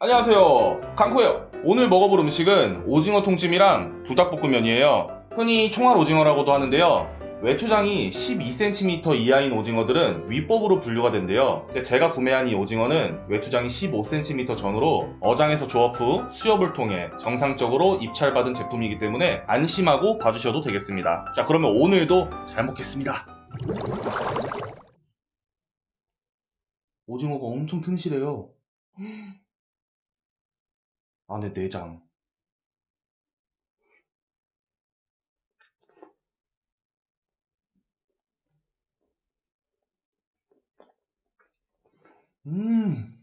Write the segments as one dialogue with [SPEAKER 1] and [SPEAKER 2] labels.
[SPEAKER 1] 안녕하세요. 강코예요. 오늘 먹어볼 음식은 오징어 통찜이랑 불닭볶음면이에요. 흔히 총알 오징어라고도 하는데요. 외투장이 12cm 이하인 오징어들은 위법으로 분류가 된대요. 근데 제가 구매한 이 오징어는 외투장이 15cm 전후로 어장에서 조업 후 수협을 통해 정상적으로 입찰받은 제품이기 때문에 안심하고 봐주셔도 되겠습니다. 자 그러면 오늘도 잘 먹겠습니다. 오징어가 엄청 튼실해요 안에 내장. 음.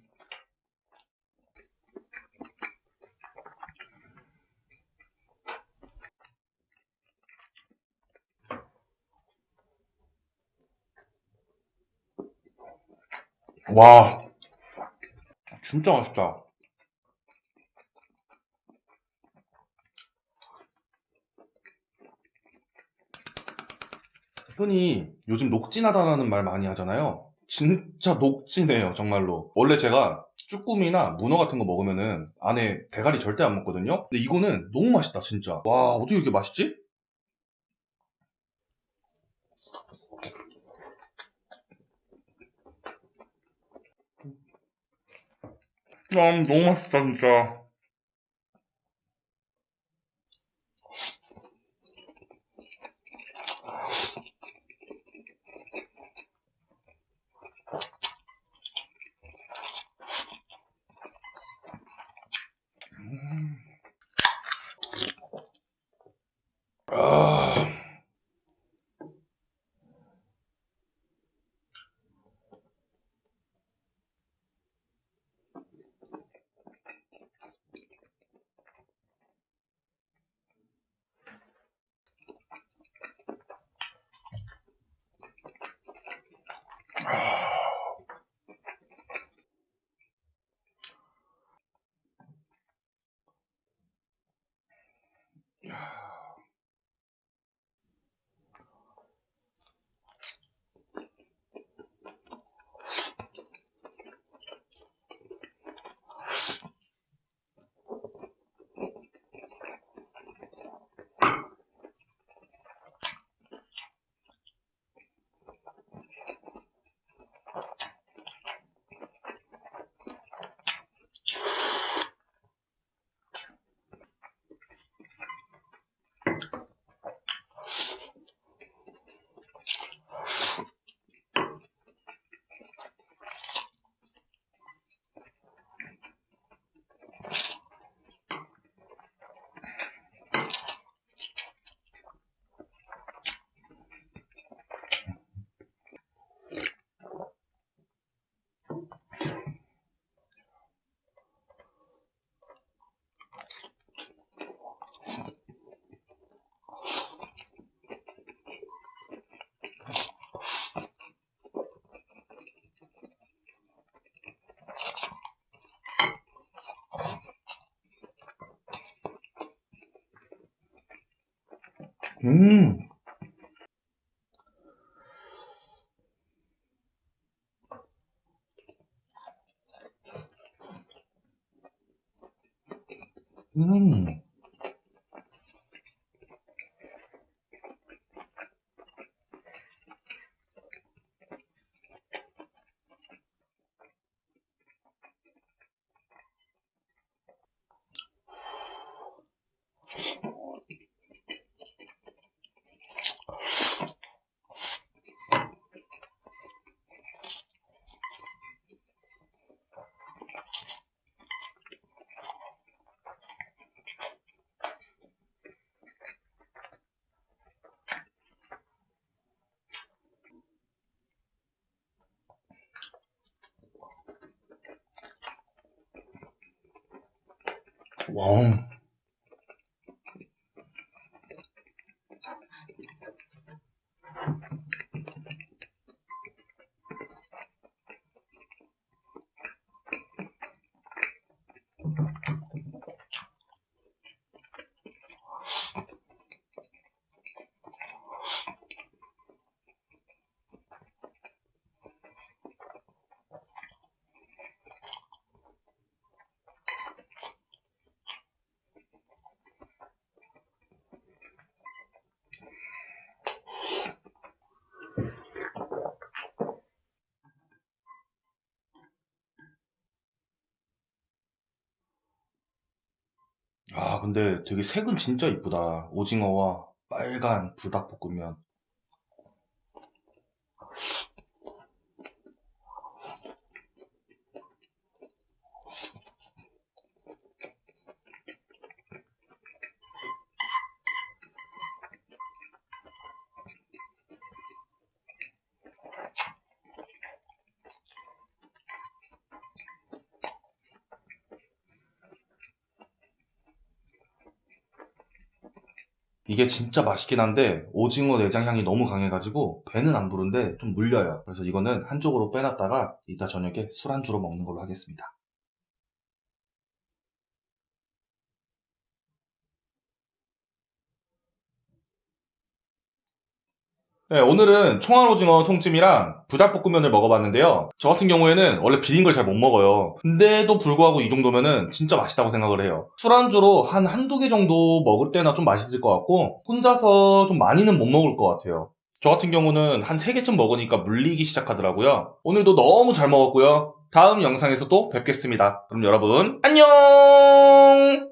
[SPEAKER 1] 와. 진짜 맛있다. 흔히 요즘 녹진하다라는 말 많이 하잖아요. 진짜 녹진해요, 정말로. 원래 제가 쭈꾸미나 문어 같은 거 먹으면은 안에 대가리 절대 안 먹거든요? 근데 이거는 너무 맛있다, 진짜. 와, 어떻게 이렇게 맛있지? 아, 너무 맛있다, 진짜. 아. 음. 음. 와우. 아, 근데 되게 색은 진짜 이쁘다. 오징어와 빨간 불닭볶음면. 이게 진짜 맛있긴 한데 오징어 내장 향이 너무 강해가지고 배는 안 부른데 좀 물려요. 그래서 이거는 한쪽으로 빼놨다가 이따 저녁에 술안주로 먹는 걸로 하겠습니다. 네, 오늘은 총알오징어 통찜이랑 부닭볶음면을 먹어봤는데요. 저 같은 경우에는 원래 비린 걸 잘 못 먹어요. 근데도 불구하고 이 정도면은 진짜 맛있다고 생각을 해요. 술안주로 한 한두 개 정도 먹을 때나 좀 맛있을 것 같고, 혼자서 좀 많이는 못 먹을 것 같아요. 저 같은 경우는 한세 개쯤 먹으니까 물리기 시작하더라고요. 오늘도 너무 잘 먹었고요. 다음 영상에서 또 뵙겠습니다. 그럼 여러분, 안녕!